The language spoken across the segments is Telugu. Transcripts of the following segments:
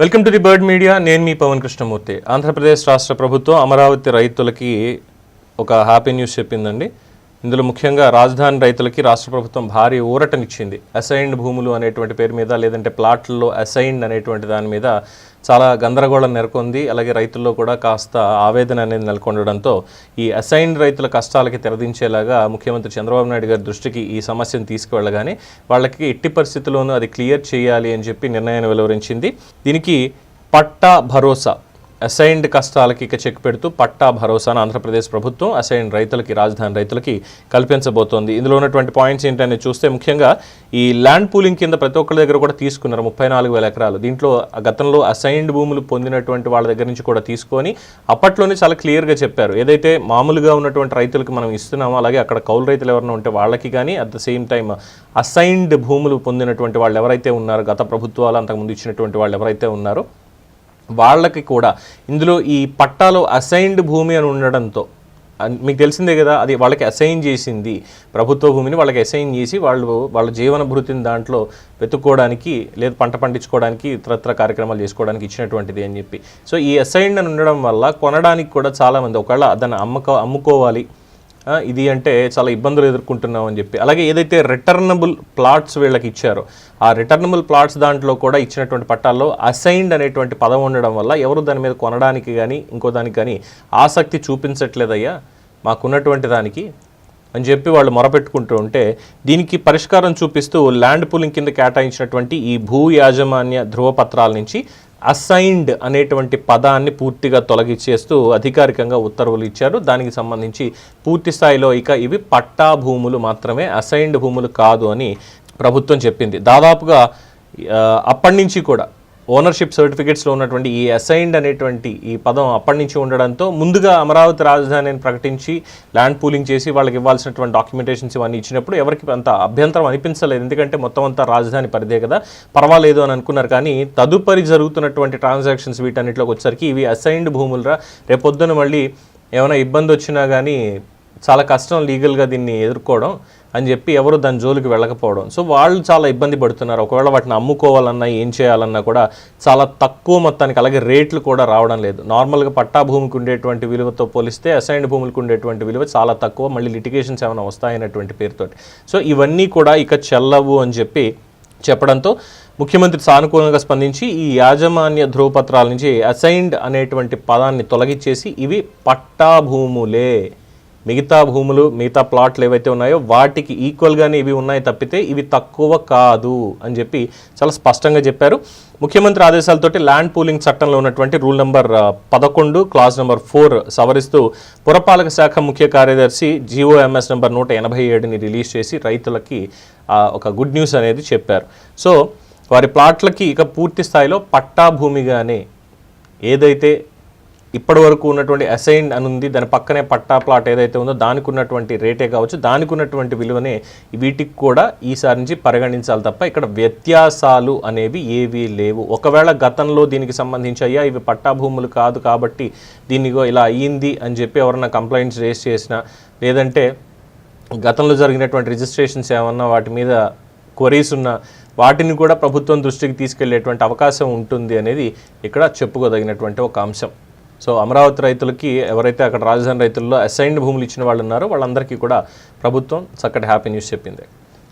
Welcome to the Bird Media నేను మీ పవన్ కృష్ణమూర్తి. ఆంధ్రప్రదేశ్ రాష్ట్ర ప్రభుత్వం అమరావతి రైతులకి ఒక హ్యాపీ న్యూస్ చెప్పిందండి. ఇందులో ముఖ్యంగా రాజధాని రైతులకి రాష్ట్ర ప్రభుత్వం భారీ ఊరటనిచ్చింది. అసైన్డ్ భూములు అనేటువంటి పేరు మీద లేదంటే ప్లాట్లలో అసైన్డ్ అనేటువంటి దాని మీద చాలా గందరగోళం నెలకొంది. అలాగే రైతుల్లో కూడా కాస్త ఆవేదన అనేది నెలకొనడంతో ఈ అసైన్డ్ రైతుల కష్టాలకి తెరదించేలాగా ముఖ్యమంత్రి చంద్రబాబు నాయుడు గారి దృష్టికి ఈ సమస్యను తీసుకువెళ్ళగానే వాళ్ళకి ఎట్టి పరిస్థితుల్లోనూ అది క్లియర్ చేయాలి అని చెప్పి నిర్ణయాన్ని వెలువరించింది. దీనికి పట్టా భరోసా అసైన్డ్ కష్టాలకి ఇక చెక్ పెడుతూ పట్టా భరోసాను ఆంధ్రప్రదేశ్ ప్రభుత్వం అసైన్డ్ రైతులకి రాజధాని రైతులకి కల్పించబోతోంది. ఇందులో ఉన్నటువంటి పాయింట్స్ ఏంటని చూస్తే ముఖ్యంగా ఈ ల్యాండ్ పూలింగ్ కింద ప్రతి ఒక్కరి దగ్గర కూడా తీసుకున్నారు ముప్పై నాలుగు వేల ఎకరాలు. దీంట్లో గతంలో అసైన్డ్ భూములు పొందినటువంటి వాళ్ళ దగ్గర నుంచి కూడా తీసుకొని అప్పట్లోనే చాలా క్లియర్గా చెప్పారు. ఏదైతే మామూలుగా ఉన్నటువంటి రైతులకు మనం ఇస్తున్నామో అలాగే అక్కడ కౌలు రైతులు ఎవరైనా ఉంటే వాళ్ళకి కానీ at the same time assigned భూములు పొందినటువంటి వాళ్ళు ఎవరైతే ఉన్నారో గత ప్రభుత్వాలు అంతకుముందు ఇచ్చినటువంటి వాళ్ళు ఎవరైతే ఉన్నారో వాళ్ళకి కూడా ఇందులో ఈ పట్టాలో అసైన్డ్ భూమి అని ఉండడంతో మీకు తెలిసిందే కదా అది వాళ్ళకి అసైన్ చేసింది. ప్రభుత్వ భూమిని వాళ్ళకి అసైన్ చేసి వాళ్ళు వాళ్ళ జీవన భృతిని దాంట్లో వెతుక్కోవడానికి లేదా పంట పండించుకోవడానికి ఇతరత్ర కార్యక్రమాలు చేసుకోవడానికి ఇచ్చినటువంటిది అని చెప్పి. సో ఈ అసైన్డ్ అని ఉండడం వల్ల కొనడానికి కూడా చాలామంది ఒకవేళ దాన్ని అమ్మక అమ్ముకోవాలి ఇది అంటే చాలా ఇబ్బందులు ఎదుర్కొంటున్నాం అని చెప్పి. అలాగే ఏదైతే రిటర్నబుల్ ప్లాట్స్ వీళ్ళకి ఇచ్చారో ఆ రిటర్నబుల్ ప్లాట్స్ దాంట్లో కూడా ఇచ్చినటువంటి పట్టాల్లో అసైన్డ్ అనేటువంటి పదం ఉండడం వల్ల ఎవరు దాని మీద కొనడానికి కానీ ఇంకో దానికి కానీ ఆసక్తి చూపించట్లేదయ్యా మాకున్నటువంటి దానికి అని చెప్పి వాళ్ళు మొరపెట్టుకుంటూ ఉంటే దీనికి పరిష్కారం చూపిస్తూ ల్యాండ్ పూలింగ్ కింద కేటాయించినటువంటి ఈ భూ యాజమాన్య ధృవపత్రాల నుంచి అసైన్డ్ అనేటువంటి పదాన్ని పూర్తిగా తొలగించేస్తూ అధికారికంగా ఉత్తర్వులు ఇచ్చారు. దానికి సంబంధించి పూర్తి స్థాయిలో ఇక ఇవి పట్టా భూములు మాత్రమే అసైన్డ్ భూములు కాదు అని ప్రభుత్వం చెప్పింది. దాదాపుగా అప్పటి నుంచి కూడా ఓనర్షిప్ సర్టిఫికేట్స్లో ఉన్నటువంటి ఈ అసైన్డ్ అనేటువంటి ఈ పదం అప్పటి నుంచి ఉండడంతో ముందుగా అమరావతి రాజధానిని ప్రకటించి ల్యాండ్ పూలింగ్ చేసి వాళ్ళకి ఇవ్వాల్సినటువంటి డాక్యుమెంటేషన్స్ ఇవన్నీ ఇచ్చినప్పుడు ఎవరికి అంత అభ్యంతరం అనిపించలేదు. ఎందుకంటే మొత్తం అంతా రాజధాని పరిదే కదా. పర్వాలేదు అని అనుకున్నారు కానీ తదుపరి జరుగుతున్నటువంటి ట్రాన్సాక్షన్స్ వీటన్నిటిలోకి వచ్చేసరికి ఇవి అసైన్డ్ భూములరా. రేపొద్దున మళ్ళీ ఏమైనా ఇబ్బంది వచ్చినా కానీ చాలా కష్టం లీగల్గా దీన్ని ఎదుర్కోవడం అని చెప్పి ఎవరు దాని జోలికి వెళ్ళకపోవడం. సో వాళ్ళు చాలా ఇబ్బంది పడుతున్నారు. ఒకవేళ వాటిని అమ్ముకోవాలన్నా ఏం చేయాలన్నా కూడా చాలా తక్కువ మొత్తానికి అలాగే రేట్లు కూడా రావడం లేదు. నార్మల్గా పట్టా భూమికి ఉండేటువంటి విలువతో పోలిస్తే అసైన్డ్ భూములకు ఉండేటువంటి విలువ చాలా తక్కువ. మళ్ళీ లిటిగేషన్స్ ఏమైనా వస్తాయనేటువంటి పేరుతోటి. సో ఇవన్నీ కూడా ఇక చెల్లవు అని చెప్పి చెప్పడంతో ముఖ్యమంత్రి సానుకూలంగా స్పందించి ఈ యాజమాన్య ధ్రువపత్రాల నుంచి అసైన్డ్ అనేటువంటి పదాన్ని తొలగించేసి ఇవి పట్టా భూములే. మిగతా భూములు మిగతా ప్లాట్లు ఏవైతే ఉన్నాయో వాటికి ఈక్వల్గానే ఇవి ఉన్నాయి తప్పితే ఇవి తక్కువ కాదు అని చెప్పి చాలా స్పష్టంగా చెప్పారు. ముఖ్యమంత్రి ఆదేశాలతోటి ల్యాండ్ పూలింగ్ చట్టంలో ఉన్నటువంటి రూల్ నెంబర్ పదకొండు క్లాస్ నెంబర్ ఫోర్ సవరిస్తూ పురపాలక శాఖ ముఖ్య కార్యదర్శి జీఓఎంఎస్ నెంబర్ నూట ఎనభై ఏడుని రిలీజ్ చేసి రైతులకి ఒక గుడ్ న్యూస్ అనేది చెప్పారు. సో వారి ప్లాట్లకి ఇక పూర్తి స్థాయిలో పట్టా భూమిగానే ఏదైతే ఇప్పటి వరకు ఉన్నటువంటి అసైన్ అని ఉంది. దాని పక్కనే పట్టా ప్లాట్ ఏదైతే ఉందో దానికి ఉన్నటువంటి రేటే కావచ్చు. దానికి ఉన్నటువంటి విలువనే వీటికి కూడా ఈసారి నుంచి పరిగణించాలి తప్ప ఇక్కడ వ్యత్యాసాలు అనేవి ఏవీ లేవు. ఒకవేళ గతంలో దీనికి సంబంధించి అయ్యా ఇవి పట్టా భూములు కాదు కాబట్టి దీనిగో ఇలా అయ్యింది అని చెప్పి ఎవరన్నా కంప్లైంట్స్ రేస్ చేసినా లేదంటే గతంలో జరిగినటువంటి రిజిస్ట్రేషన్స్ ఏమన్నా వాటి మీద క్వరీస్ ఉన్న వాటిని కూడా ప్రభుత్వం దృష్టికి తీసుకెళ్ళేటువంటి అవకాశం ఉంటుంది అనేది ఇక్కడ చెప్పుకోదగినటువంటి ఒక అంశం. సో అమరావతి రైతులకి ఎవరైతే అక్కడ రాజధాని రైతుల్లో అసైన్డ్ భూములు ఇచ్చిన వాళ్ళు ఉన్నారో వాళ్ళందరికీ కూడా ప్రభుత్వం చక్కటి హ్యాపీ న్యూస్ చెప్పింది.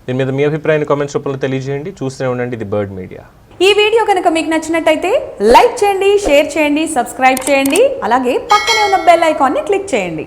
దీని మీద మీ అభిప్రాయాన్ని కామెంట్స్ రూపంలో తెలియజేయండి. చూస్తూనే ఉండండి ది బర్డ్ మీడియా. ఈ వీడియో కనుక మీకు నచ్చినట్టయితే లైక్ చేయండి షేర్ చేయండి సబ్స్క్రైబ్ చేయండి అలాగే పక్కనే ఉన్న బెల్ ఐకాన్ని క్లిక్ చేయండి.